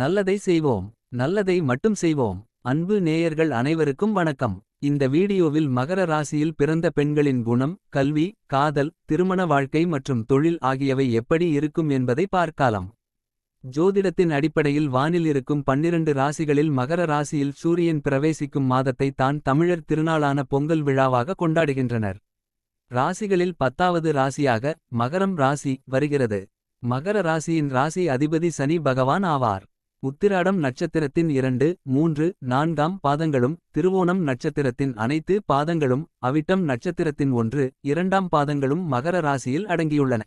நல்லதை செய்வோம் நல்லதை மட்டும் செய்வோம். அன்பு நேயர்கள் அனைவருக்கும் வணக்கம். இந்த வீடியோவில் மகர ராசியில் பிறந்த பெண்களின் குணம் கல்வி காதல் திருமண வாழ்க்கை மற்றும் தொழில் ஆகியவை எப்படி இருக்கும் என்பதை பார்க்கலாம். ஜோதிடத்தின் அடிப்படையில் வானில் இருக்கும் பன்னிரண்டு ராசிகளில் மகர ராசியில் சூரியன் பிரவேசிக்கும் மாதத்தை தான் தமிழர் திருநாளான பொங்கல் விழாவாக கொண்டாடுகின்றனர். ராசிகளில் பத்தாவது ராசியாக மகரம் ராசி வருகிறது. மகர ராசியின் ராசி அதிபதி சனி பகவான் ஆவார். உத்திராடம் நட்சத்திரத்தின் இரண்டு மூன்று நான்காம் பாதங்களும் திருவோணம் நட்சத்திரத்தின் அனைத்து பாதங்களும் அவிட்டம் நட்சத்திரத்தின் ஒன்று இரண்டாம் பாதங்களும் மகர ராசியில் அடங்கியுள்ளன.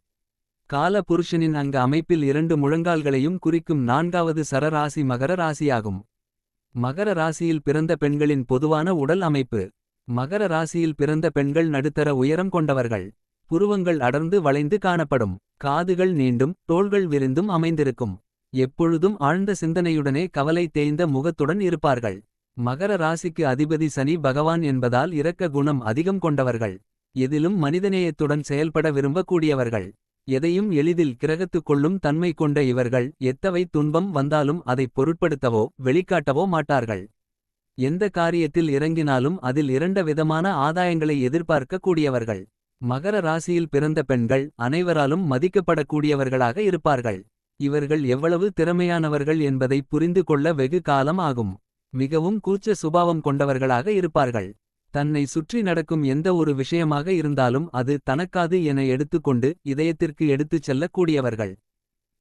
கால புருஷனின் அங்க அமைப்பில் இரண்டு முழங்கால்களையும் குறிக்கும் நான்காவது சரராசி மகர ராசியாகும். மகர ராசியில் பிறந்த பெண்களின் பொதுவான உடல் அமைப்பு. மகர ராசியில் பிறந்த பெண்கள் நடுத்தர உயரம் கொண்டவர்கள். புருவங்கள் அடர்ந்து வளைந்து காணப்படும். காதுகள் நீண்டும் தோள்கள் விரிந்தும் அமைந்திருக்கும். எப்பொழுதும் ஆழ்ந்த சிந்தனையுடனே கவலை தேய்ந்த முகத்துடன் இருப்பார்கள். மகர ராசிக்கு அதிபதி சனி பகவான் என்பதால் இரக்க குணம் அதிகம் கொண்டவர்கள். எதிலும் மனிதநேயத்துடன் செயல்பட விரும்பக்கூடியவர்கள். எதையும் எளிதில் கிரகத்துக் கொள்ளும் தன்மை கொண்ட இவர்கள் எத்தவை துன்பம் வந்தாலும் அதைப் பொருட்படுத்தவோ வெளிக்காட்டவோ மாட்டார்கள். எந்த காரியத்தில் இறங்கினாலும் அதில் இரண்ட விதமான ஆதாயங்களை எதிர்பார்க்க கூடியவர்கள். மகர ராசியில் பிறந்த பெண்கள் அனைவராலும் மதிக்கப்படக்கூடியவர்களாக இருப்பார்கள். இவர்கள் எவ்வளவு திறமையானவர்கள் என்பதை புரிந்து கொள்ள வெகு காலம் ஆகும். மிகவும் கூச்ச சுபாவம் கொண்டவர்களாக இருப்பார்கள். தன்னை சுற்றி நடக்கும் எந்த ஒரு விஷயமாக இருந்தாலும் அது தனக்காது என எடுத்துக்கொண்டு இதயத்திற்கு எடுத்துச் செல்லக்கூடியவர்கள்.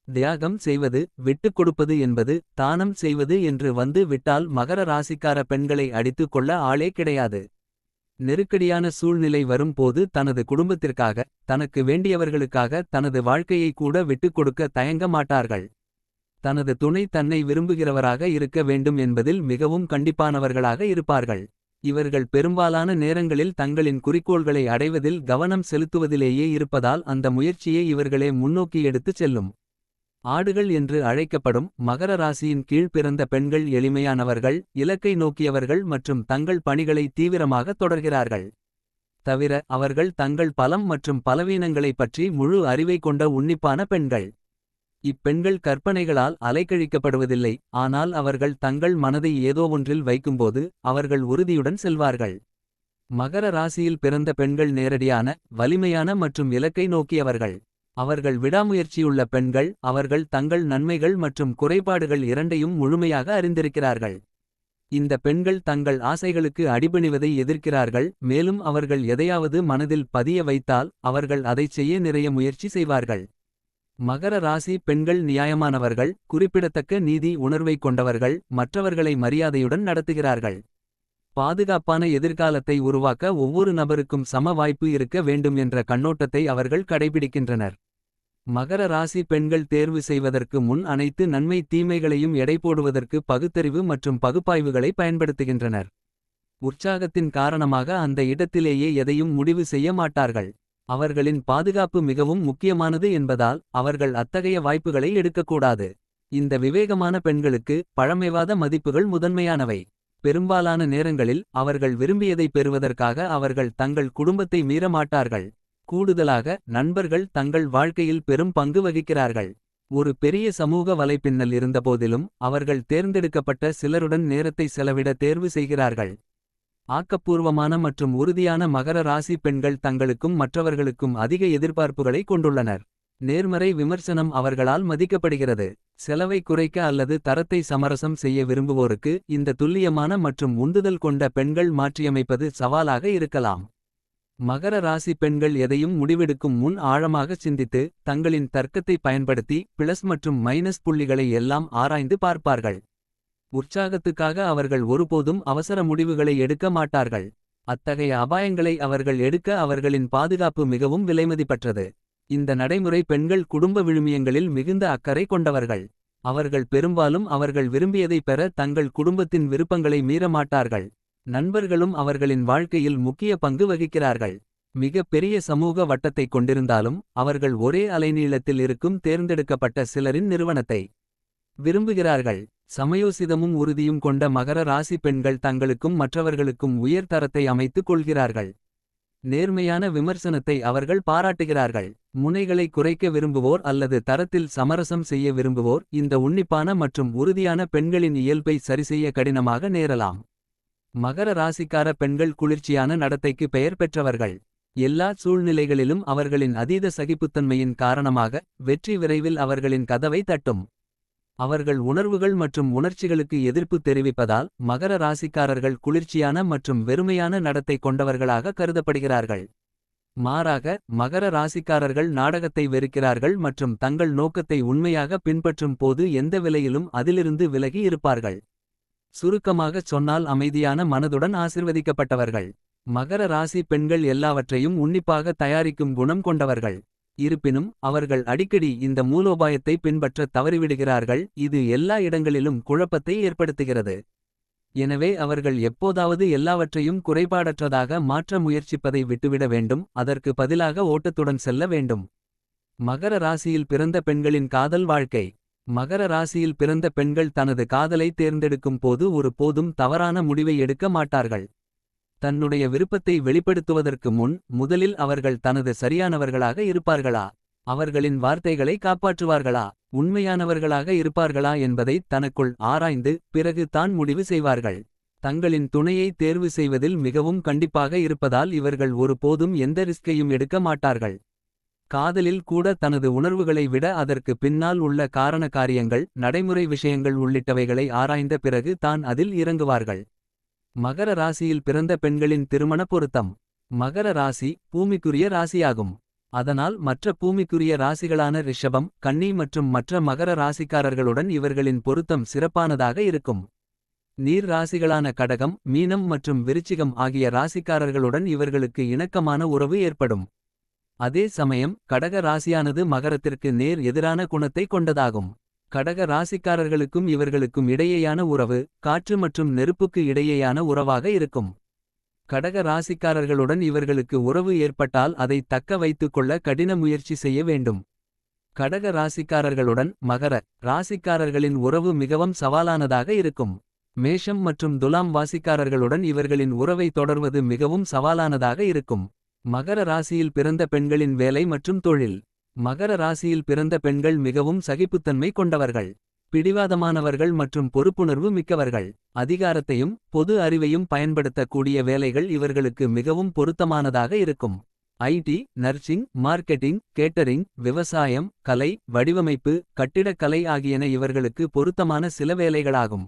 தியாகம் செய்வது விட்டுக் கொடுப்பது என்பது தானம் செய்வது என்று வந்து விட்டால் மகர ராசிக்கார பெண்களை அடித்துக் கொள்ள ஆளே கிடையாது. நெருக்கடியான சூழ்நிலை வரும்போது தனது குடும்பத்திற்காக தனக்கு வேண்டியவர்களுக்காக தனது வாழ்க்கையை கூட விட்டுக் கொடுக்க தயங்க மாட்டார்கள். தனது துணை தன்னை விரும்புகிறவராக இருக்க வேண்டும் என்பதில் மிகவும் கண்டிப்பானவர்களாக இருப்பார்கள். இவர்கள் பெரும்பாலான நேரங்களில் தங்களின் குறிக்கோள்களை அடைவதில் கவனம் செலுத்துவதிலேயே இருப்பதால் அந்த முயற்சியை இவர்களே முன்னோக்கி எடுத்துச் செல்லும். ஆடுகள் என்று அழைக்கப்படும் மகர ராசியின் கீழ் பிறந்த பெண்கள் எளிமையானவர்கள் இலக்கை நோக்கியவர்கள் மற்றும் தங்கள் பணிகளை தீவிரமாக தொடர்கிறார்கள். தவிர அவர்கள் தங்கள் பலம் மற்றும் பலவீனங்களைப் பற்றி முழு அறிவை கொண்ட உன்னிப்பான பெண்கள். இப்பெண்கள் கற்பனைகளால் அலைக்கழிக்கப்படுவதில்லை ஆனால் அவர்கள் தங்கள் மனதை ஏதோ ஒன்றில் வைக்கும்போது அவர்கள் உறுதியுடன் செல்வார்கள். மகர ராசியில் பிறந்த பெண்கள் நேரடியான வலிமையான மற்றும் இலக்கை நோக்கியவர்கள். அவர்கள் விடாமுயற்சியுள்ள பெண்கள் அவர்கள் தங்கள் நன்மைகள் மற்றும் குறைபாடுகள் இரண்டையும் முழுமையாக அறிந்திருக்கிறார்கள். இந்த பெண்கள் தங்கள் ஆசைகளுக்கு அடிபணிவதை எதிர்க்கிறார்கள் மேலும் அவர்கள் எதையாவது மனதில் பதிய வைத்தால் அவர்கள் அதைச் செய்ய நிறைய முயற்சி செய்வார்கள். மகர ராசி பெண்கள் நியாயமானவர்கள் குறிப்பிடத்தக்க நீதி உணர்வை கொண்டவர்கள் மற்றவர்களை மரியாதையுடன் நடத்துகிறார்கள். பாதுகாப்பான எதிர்காலத்தை உருவாக்க ஒவ்வொரு நபருக்கும் சம வாய்ப்பு இருக்க வேண்டும் என்ற கண்ணோட்டத்தை அவர்கள் கடைபிடிக்கின்றனர். மகர ராசி பெண்கள் தேர்வு செய்வதற்கு முன் அனைத்து நன்மை தீமைகளையும் எடை போடுவதற்கு பகுத்தறிவு மற்றும் பகுப்பாய்வுகளை பயன்படுத்துகின்றனர். உற்சாகத்தின் காரணமாக அந்த இடத்திலேயே எதையும் முடிவு செய்ய மாட்டார்கள். அவர்களின் பாதுகாப்பு மிகவும் முக்கியமானது என்பதால் அவர்கள் அத்தகைய வாய்ப்புகளை எடுக்கக்கூடாது. இந்த விவேகமான பெண்களுக்கு பழமைவாத மதிப்புகள் முதன்மையானவை. பெரும்பாலான நேரங்களில் அவர்கள் விரும்பியதை பெறுவதற்காக அவர்கள் தங்கள் குடும்பத்தை மீற மாட்டார்கள். கூடுதலாக நண்பர்கள் தங்கள் வாழ்க்கையில் பெரும் பங்கு வகிக்கிறார்கள். ஒரு பெரிய சமூக வலைப்பின்னல் இருந்தபோதிலும் அவர்கள் தேர்ந்தெடுக்கப்பட்ட சிலருடன் நேரத்தை செலவிட தேர்வு செய்கிறார்கள். ஆக்கப்பூர்வமான மற்றும் உறுதியான மகர ராசி பெண்கள் தங்களுக்கும் மற்றவர்களுக்கும் அதிக எதிர்பார்ப்புகளை கொண்டுள்ளனர். நேர்மறை விமர்சனம் அவர்களால் மதிக்கப்படுகிறது. செலவை குறைக்க அல்லது தரத்தை சமரசம் செய்ய விரும்புவோருக்கு இந்த துல்லியமான மற்றும் உந்துதல் கொண்ட பெண்கள் மாற்றியமைப்பது சவாலாக இருக்கலாம். மகர ராசி பெண்கள் எதையும் முடிவெடுக்கும் முன் ஆழமாக சிந்தித்து தங்களின் தர்க்கத்தை பயன்படுத்தி பிளஸ் மற்றும் மைனஸ் புள்ளிகளை எல்லாம் ஆராய்ந்து பார்ப்பார்கள். உற்சாகத்துக்காக அவர்கள் ஒருபோதும் அவசர முடிவுகளை எடுக்க மாட்டார்கள். அத்தகைய அபாயங்களை அவர்கள் எடுக்க அவர்களின் பாதுகாப்பு மிகவும் விலைமதிப்பற்றது. இந்த நடைமுறை பெண்கள் குடும்ப விழுமியங்களில் மிகுந்த அக்கறை கொண்டவர்கள். அவர்கள் பெரும்பாலும் அவர்கள் விரும்பியதை பெற தங்கள் குடும்பத்தின் விருப்பங்களை மீற மாட்டார்கள் நண்பர்களும் அவர்களின் வாழ்க்கையில் முக்கிய பங்கு வகிக்கிறார்கள். மிக பெரிய சமூக வட்டத்தை கொண்டிருந்தாலும் அவர்கள் ஒரே அலைநீளத்தில் இருக்கும் தேர்ந்தெடுக்கப்பட்ட சிலரின் நிறுவனத்தை விரும்புகிறார்கள். சமயோசிதமும் உறுதியும் கொண்ட மகர ராசி பெண்கள் தங்களுக்கும் மற்றவர்களுக்கும் உயர் தரத்தை அமைத்துக் கொள்கிறார்கள். நேர்மையான விமர்சனத்தை அவர்கள் பாராட்டுகிறார்கள். முனைகளை குறைக்க விரும்புவோர் அல்லது தரத்தில் சமரசம் செய்ய விரும்புவோர் இந்த உன்னிப்பான மற்றும் உறுதியான பெண்களின் இயல்பை சரிசெய்ய கடினமாக நேரலாம். மகர ராசிக்கார பெண்கள் குளிர்ச்சியான நடத்தைக்கு பெயர் பெற்றவர்கள். எல்லா சூழ்நிலைகளிலும் அவர்களின் அதீத சகிப்புத்தன்மையின் காரணமாக வெற்றி விரைவில் அவர்களின் கதவை தட்டும். அவர்கள் உணர்வுகள் மற்றும் உணர்ச்சிகளுக்கு எதிர்ப்பு தெரிவிப்பதால் மகர ராசிக்காரர்கள் குளிர்ச்சியான மற்றும் வெறுமையான நடத்தை கொண்டவர்களாக கருதப்படுகிறார்கள். மாறாக மகர ராசிக்காரர்கள் நாடகத்தை வெறுக்கிறார்கள் மற்றும் தங்கள் நோக்கத்தை உண்மையாக பின்பற்றும் போது எந்த விலையிலும் அதிலிருந்து விலகி இருப்பார்கள். சுருக்கமாகச் சொன்னால் அமைதியான மனதுடன் ஆசிர்வதிக்கப்பட்டவர்கள். மகர ராசி பெண்கள் எல்லாவற்றையும் உன்னிப்பாக தயாரிக்கும் குணம் கொண்டவர்கள். இருப்பினும் அவர்கள் அடிக்கடி இந்த மூலோபாயத்தை பின்பற்ற தவறிவிடுகிறார்கள். இது எல்லா இடங்களிலும் குழப்பத்தை ஏற்படுத்துகிறது. எனவே அவர்கள் எப்போதாவது எல்லாவற்றையும் குறைபாடற்றதாக மாற்ற முயற்சிப்பதை விட்டுவிட வேண்டும். அதற்கு பதிலாக ஓட்டத்துடன் செல்ல வேண்டும். மகர ராசியில் பிறந்த பெண்களின் காதல் வாழ்க்கை. மகர ராசியில் பிறந்த பெண்கள் தனது காதலை தேர்ந்தெடுக்கும் போது ஒரு போதும் தவறான முடிவை எடுக்க மாட்டார்கள். தன்னுடைய விருப்பத்தை வெளிப்படுத்துவதற்கு முன் முதலில் அவர்கள் தனது சரியானவர்களாக இருப்பார்களா? அவர்களின் வார்த்தைகளை காப்பாற்றுவார்களா? உண்மையானவர்களாக இருப்பார்களா என்பதை தனக்குள் ஆராய்ந்து பிறகு தான் முடிவு செய்வார்கள். தங்களின் துணையை தேர்வு செய்வதில் மிகவும் கண்டிப்பாக இருப்பதால் இவர்கள் ஒருபோதும் எந்த ரிஸ்கையும் எடுக்க மாட்டார்கள். காதலில் கூட தனது உணர்வுகளை விட அதற்கு பின்னால் உள்ள காரண காரியங்கள் நடைமுறை விஷயங்கள் உள்ளிட்டவைகளை ஆராய்ந்த பிறகு தான் அதில் இறங்குவார்கள். மகர ராசியில் பிறந்த பெண்களின் திருமண பொருத்தம். மகர ராசி பூமிக்குரிய ராசியாகும். அதனால் மற்ற பூமிக்குரிய ராசிகளான ரிஷபம் கன்னி மற்றும் மற்ற மகர ராசிக்காரர்களுடன் இவர்களின் பொருத்தம் சிறப்பானதாக இருக்கும். நீர் ராசிகளான கடகம் மீனம் மற்றும் விருச்சிகம் ஆகிய ராசிக்காரர்களுடன் இவர்களுக்கு இணக்கமான உறவு ஏற்படும். அதே சமயம் கடக ராசியானது மகரத்திற்கு நேர் எதிரான குணத்தை கொண்டதாகும். கடக ராசிக்காரர்களுக்கும் இவர்களுக்கும் இடையேயான உறவு காற்று மற்றும் நெருப்புக்கு இடையேயான உறவாக இருக்கும். கடக ராசிக்காரர்களுடன் இவர்களுக்கு உறவு ஏற்பட்டால் அதை தக்க வைத்துக்கொள்ள கடின முயற்சி செய்ய வேண்டும். கடக ராசிக்காரர்களுடன் மகர ராசிக்காரர்களின் உறவு மிகவும் சவாலானதாக இருக்கும். மேஷம் மற்றும் துலாம் வாசிக்காரர்களுடன் இவர்களின் உறவை தொடர்வது மிகவும் சவாலானதாக இருக்கும். மகர ராசியில் பிறந்த பெண்களின் வேலை மற்றும் தொழில். மகர ராசியில் பிறந்த பெண்கள் மிகவும் சகிப்புத்தன்மை கொண்டவர்கள். பிடிவாதமானவர்கள் மற்றும் பொறுப்புணர்வு மிக்கவர்கள். அதிகாரத்தையும் பொது அறிவையும் பயன்படுத்தக்கூடிய வேலைகள் இவர்களுக்கு மிகவும் பொருத்தமானதாக இருக்கும். ஐடி நர்சிங் மார்க்கெட்டிங் கேட்டரிங் விவசாயம் கலை வடிவமைப்பு கட்டிடக்கலை ஆகியன இவர்களுக்கு பொருத்தமான சில வேலைகளாகும்.